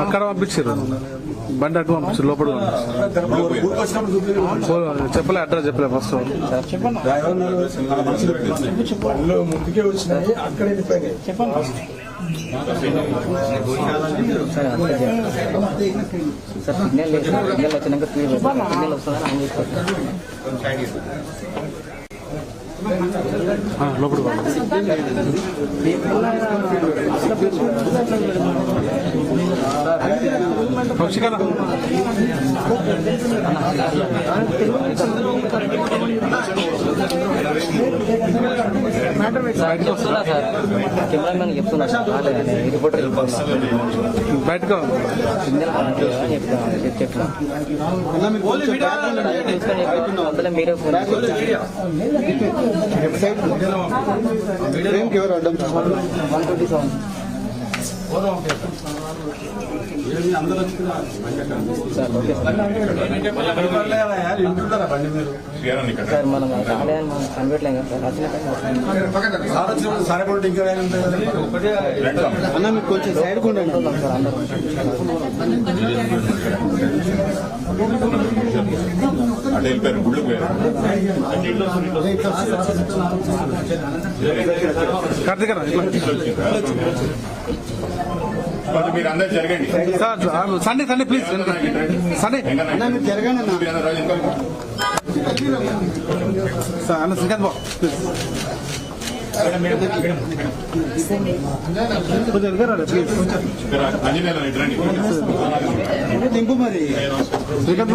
అక్కడ పంపించారు. బండి అటు పంపించారు లోపల చెప్పలే అడ్రస్ చెప్పలే ఫస్ట్ ముందుకే వచ్చినాయి అక్కడ వెళ్ళిపోయినాయి లోపల కెమెరామెన్ చెప్తున్నా రిపోర్టర్ బయటకు. చెప్తున్నా. చెప్ చెప్తున్నా చూసుకొని చెప్పి one twenty seven sir okay మనం రాలేదని మనం కనిపెట్టలేం కదా సార్ వచ్చిన అన్న మీకు కొంచెం సైడ్ కొండ సార్ అందరం అటు వెళ్ళిపోయారు గుళ్ళకి పోయారు. మీరు అందరు జరగండి. Sunday Sunday please Sunday. జరగండి సార్ అన్న శ్రీకాంత్ బాబు ప్లీజ్ కొంచెం దింపు మరి శ్రీకాంత్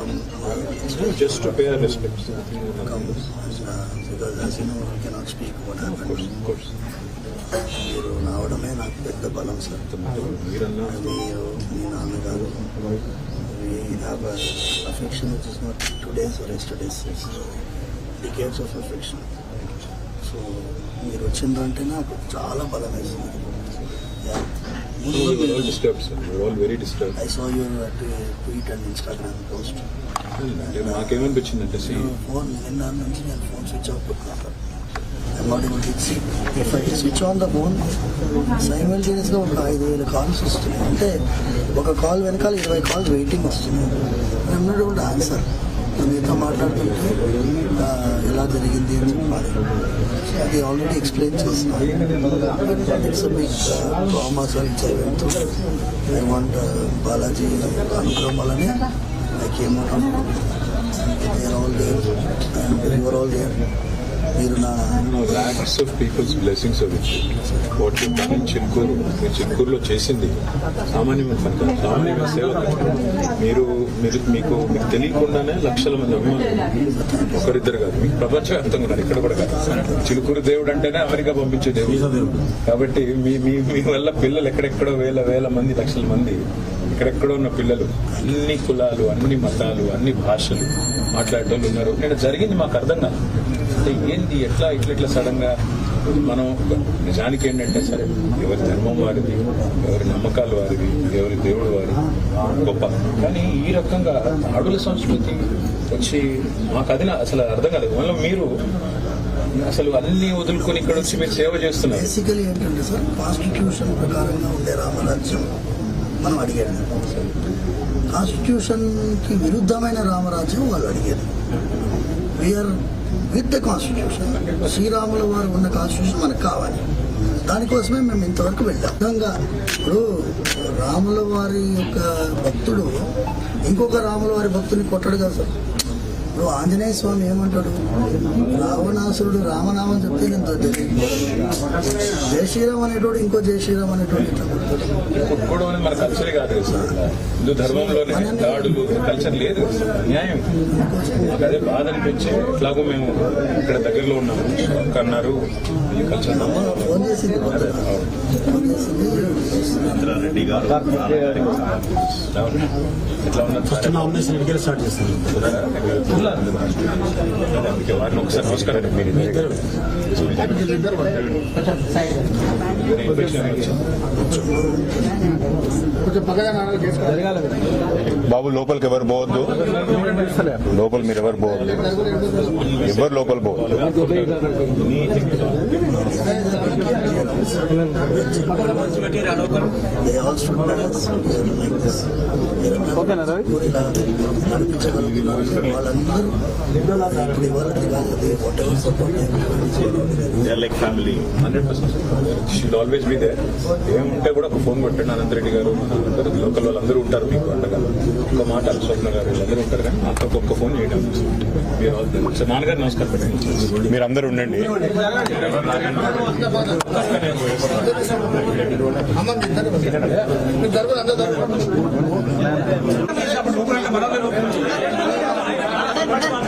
మీరు ఉండండి. just to pay our respects. because as you know, I cannot speak what happened. Of course. మీరు రావడమే నాకు పెద్ద బలం సార్ మీరు మీ నాన్నగారు we have a affection which is not today's or yesterday's it's decades of affection so మీరు వచ్చిందంటే నాకు చాలా బలం వేస్తుంది. We were all disturbed, sir. We all very disturbed. I saw your uh, tweet and Instagram post. అంటే మాకేమనిపించిందంటే see, phone నిన్న నుంచి నేను ఫోన్ స్విచ్ ఆఫ్ పెట్టుకున్నాను I'm not able to see if I switch on the phone సైమల్టేనియస్గా ఒక ఐదు వేల calls వస్తున్నాయి అంటే ఒక కాల్ వెనకాల ఇరవై కాల్స్ వెయిటింగ్ వస్తున్నాయి I'm not able to answer మీతో మాట్లాడుతుంటే ఎలా జరిగింది అని చెప్పాలి. అది ఆల్రెడీ ఎక్స్ప్లెయిన్ చేస్తున్నాను it's big trauma sir I want Balaji అనుగ్రహం వల్లనే I came out they are all there. And you మీరు నా you. What you've done in Chilukuru మీరు చిలుకూరులో చేసింది సామాన్యమైన పని కాదు. సామాన్యమైన సేవ. మీరు మీరు మీకు మీకు తెలియకుండానే లక్షల మంది అభిమానులు ఒకరిద్దరు కాదు. మీకు ప్రపంచవ్యాప్తంగా ఉన్నారు. ఇక్కడ కూడా కాదు. చిలుకూరు దేవుడు అంటేనే అమెరికా పంపించే దేవుడు. కాబట్టి మీ మీ మీ వల్ల పిల్లలు ఎక్కడెక్కడో వేల వేల మంది లక్షల మంది ఎక్కడెక్కడో ఉన్న పిల్లలు అన్ని కులాలు అన్ని మతాలు అన్ని భాషలు మాట్లాడేటోళ్ళు ఉన్నారు. నేను జరిగింది మాకు అర్థం కాదు అంటే ఏంది? ఎట్లా? ఇట్లా ఇట్లా సడన్గా మనం నిజానికి ఏంటంటే సరే ఎవరి ధర్మం వారిది ఎవరి నమ్మకాలు వారివి ఎవరి దేవుడు వారి గొప్ప. కానీ ఈ రకంగా అడుల సంస్కృతి వచ్చి మాకు అది అసలు అర్థం కాలేదు. మళ్ళీ మీరు అసలు అన్ని వదులుకొని ఇక్కడ వచ్చి మీరు సేవ చేస్తున్నారు. బేసికలీ ఏంటంటే సార్ కాన్స్టిట్యూషన్ ప్రకారంగా ఉండే రామరాజ్యం మనం అడిగేది. కాన్స్టిట్యూషన్కి విరుద్ధమైన రామరాజ్యం వాళ్ళు అడిగేది. We are with the constitution. శ్రీరాముల వారు ఉన్న కాన్స్టిట్యూషన్ మనకు కావాలి. దానికోసమే మేము ఇంతవరకు వెళ్ళాం. విధంగా ఇప్పుడు రాముల వారి యొక్క భక్తుడు ఇంకొక రాముల వారి భక్తుని కొట్టడు కదా సార్. ఇప్పుడు ఆంజనేయ స్వామి ఏమంటాడు? రావణాసురుడు రామనామం చెప్తే నేను దొరికింది జై శ్రీరామ్ అనేటోడు ఇంకో జై శ్రీరామ్ అనేటోడు ఇట్లా మన కల్చరే కాదు హిందూ ధర్మంలోనే దాడులు కల్చర్ లేదు. న్యాయం. మాకు అదే బాధ అనిపించి ఎట్లాగో మేము ఇక్కడ దగ్గరలో ఉన్నాము. ఈ కల్చర్ ఫోన్ చేసింది చేసింది. ఎట్లా ఉన్నారు? సార్? నామినేషన్ ఇడికే వారిని ఒకసారి నమస్కారం బాబు లోపలికి ఎవరు పోవద్దు. లోపల మీరు ఎవరు పోవద్దు. ఎవరు లోపల పోవద్దు. ఓకేనా Ravi? Like family hundred percent always be there ఏముంటే కూడా ఒక ఫోన్ కొట్టండి అనంతరెడ్డి గారు. లోకల్ వాళ్ళందరూ ఉంటారు మీకు అండగా గ్రూప్లో మాట అశోక్న గారు వీళ్ళందరూ ఉంటారు కానీ నాకు ఒక్కొక్క ఫోన్ చేయడం మీరు సార్ నాన్నగారు నమస్కారం మీరు అందరూ ఉండండి.